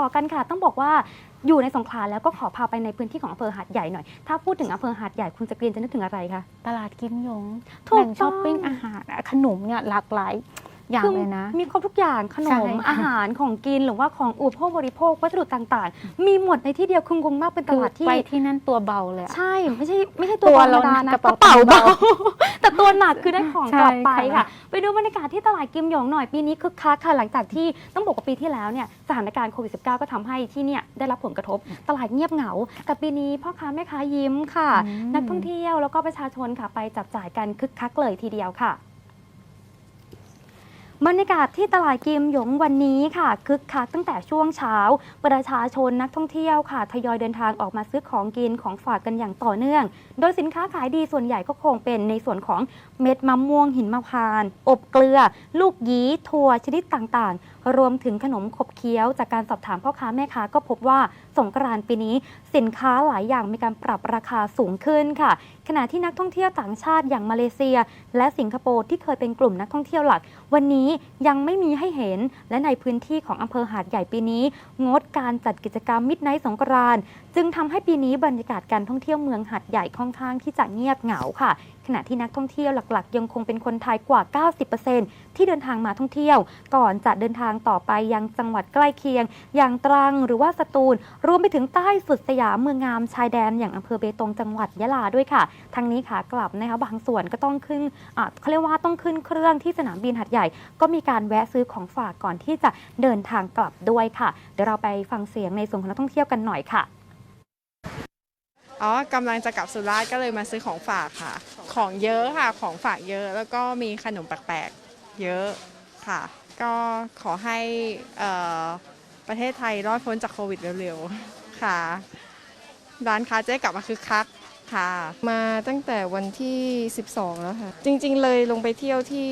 ต่อกันค่ะ ต้องบอกว่าอยู่ในสงขลาแล้วก็ขอพาไปในพื้นที่ของอำเภอหาดใหญ่หน่อย ถ้าพูดถึงอำเภอหาดใหญ่คุณสกรีนจะนึกถึงอะไรคะ ตลาดกิมยงถูกแหล่งช้อปต้องปิ้งอาหารขนมเนี่ยหลากหลาย อย่างคือเลยนะ มีครบทุกอย่างขนใช่มค่ะ อาหารของกินหรือว่าของอุปโภคบริโภควัสดุต่างๆ มีหมดในที่เดียวคืองงมากเป็นตลาดที่ ไปที่นั่นตัวเบาเลยอะ ใช่ไม่ใช่ไม่ใช่ตัวตัวธรรเรามดานะกระเป๋าเบาเบา แต่ตัวหนักคือได้ของใช่กลับไปค่ะ ค่ะ ไปดูบรรยากาศที่ตลาดกิมหยงหน่อยปีนี้คึกคักค่ะหลังจากที่ต้องบอกว่าปีที่แล้วเนี่ยสถานการณ์โควิด -19 ก็ทำให้ที่เนี่ยได้รับผลกระทบ ตลาดเงียบเหงา แต่ปีนี้พ่อค้าแม่ค้ายิ้มค่ะ อืม นักท่องเที่ยวแล้วก็ประชาชนค่ะไปจับจ่ายกันคึกคักเลยทีเดียวค่ะ บรรยากาศที่ตลาดกิมหยงวันนี้ค่ะคึกคักตั้งแต่ช่วงเช้า ประชาชนนักท่องเที่ยวค่ะทยอยเดินทางออกมาซื้อของกินของฝากกันอย่างต่อเนื่อง โดยสินค้าขายดีส่วนใหญ่ก็คงเป็นในส่วนของเม็ดมะม่วงหินมะพร้าน อบเกลือ ลูกยี้ถั่วชนิดต่างๆ รวมถึงขนมขบเคี้ยว จากการสอบถามพ่อค้าแม่ค้าก็พบว่าสงกรานต์ปีนี้ สินค้าหลายอย่างมีการปรับราคาสูงขึ้นค่ะ ขณะที่นักท่องเที่ยวต่างชาติอย่างมาเลเซีย และสิงคโปร์ที่เคยเป็นกลุ่มนักท่องเที่ยวหลัก วันนี้ยังไม่มีให้เห็น และในพื้นที่ของอำเภอหาดใหญ่ปีนี้ งดการจัดกิจกรรมมิดไนท์สงกรานต์จึงทำให้ปีนี้บรรยากาศการท่องเที่ยวเมืองหาดใหญ่ค่อนข้างที่จะเงียบเหงาค่ะ ขณะที่นักท่องเที่ยวหลักๆ ยังคงเป็นคนไทยกว่า 90%ที่เดินทางมาท่องเที่ยว ก่อนจะเดินทางต่อไปยังจังหวัดใกล้เคียง อย่างตรังหรือว่าสตูล รวมไปถึงใต้สุดสยามเมืองงามชายแดนอย่างอำเภอเบตงจังหวัดยะลาด้วยค่ะทั้งนี้ค่ะกลับนะคะบางส่วนก็ต้องขึ้นเขาเรียกว่าต้องขึ้นเครื่องที่สนามบินหัดใหญ่ก็มีการแวะซื้อของฝากก่อนที่จะเดินทางกลับด้วยค่ะ เดี๋ยวเราไปฟังเสียงในส่วนของนักท่องเที่ยวกันหน่อยค่ะอ๋อกำลังจะกลับสุราษฎร์ก็เลยมาซื้อของฝากค่ะ ของเยอะค่ะ ของฝากเยอะ แล้วก็มีขนมแปลกๆ เยอะค่ะ ก็ขอให้เอ่อประเทศไทยรอดพ้นจากโควิดเร็วๆ ค่ะ ร้านค้าจะได้กลับมาคึกคักค่ะ มาตั้งแต่วันที่ 12 แล้วค่ะ จริงๆ เลยลงไปเที่ยวที่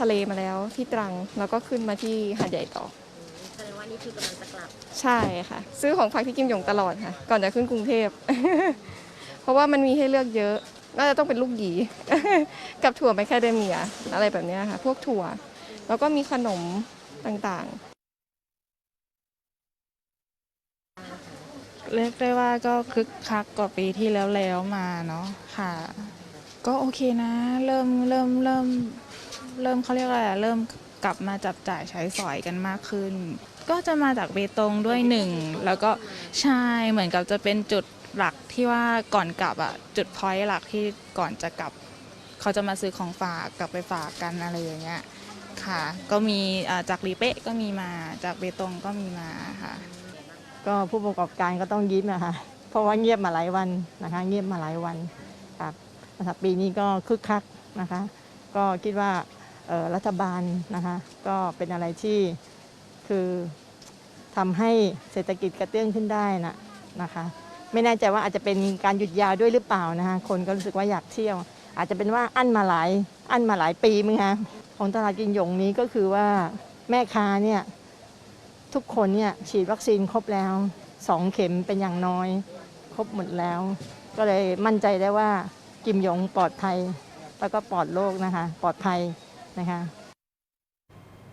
ทะเลมาแล้วที่ตรังแล้วก็ขึ้นมาที่หาดใหญ่ต่อ แสดงว่านี่คือกำลังจะกลับ ใช่ค่ะ ซื้อของฝากที่กิมหยงตลอดค่ะ ก่อนจะขึ้นกรุงเทพ เพราะว่ามันมีให้เลือกเยอะ น่าจะต้องเป็นลูกหยี กับถั่วไมคคาเดเมีย อะไรแบบเนี้ยค่ะ พวกถั่ว แล้วก็มีขนมต่างๆเรียกได้ว่าก็คึกคักกว่าปีที่แล้วแล้วมาเนาะค่ะ ก็โอเคนะ เริ่มเริ่มเริ่ม เริ่มเขาเรียกอะไรอะเริ่มกลับมาจับจ่ายใช้สอยกันมากขึ้น ก็จะมาจากเบตงด้วยหนึ่งแล้วก็ใช่เหมือนกับจะเป็นจุดหลักที่ว่าก่อนกลับอะจุดพอยต์หลักที่ก่อนจะกลับ เขาจะมาซื้อของฝากกลับไปฝากกันอะไรอย่างเงี้ยค่ะ ก็มีอ่าจากลีเป๊ะก็มีมาจากเบตงก็มีมาค่ะ ก็ผู้ประกอบการก็ต้องยิ้มนะคะเพราะว่าเงียบมาหลายวันนะคะ เงียบมาหลายวันครับนะครับปีนี้ก็คึกคักนะคะ ก็คิดว่าเอ่อ รัฐบาลนะคะก็เป็นอะไรที่คือทำให้เศรษฐกิจกระเตื้องขึ้นได้นะนะคะ ไม่แน่ใจว่าอาจจะเป็นการหยุดยาวด้วยหรือเปล่านะคะคนก็รู้สึกว่าอยากเที่ยว อาจจะเป็นว่าอั้นมาหลายอั้นมาหลายปีมั้งคะของตลาดกินหยงนี้ก็คือว่าแม่ค้าเนี่ยทุกคนเนี่ยฉีดวัคซีนครบแล้วสองเข็มเป็นอย่างน้อย ครบหมดแล้ว ก็เลยมั่นใจได้ว่ากิมหยงปลอดภัย แล้วก็ปลอดโรคนะคะ ปลอดภัย นะคะ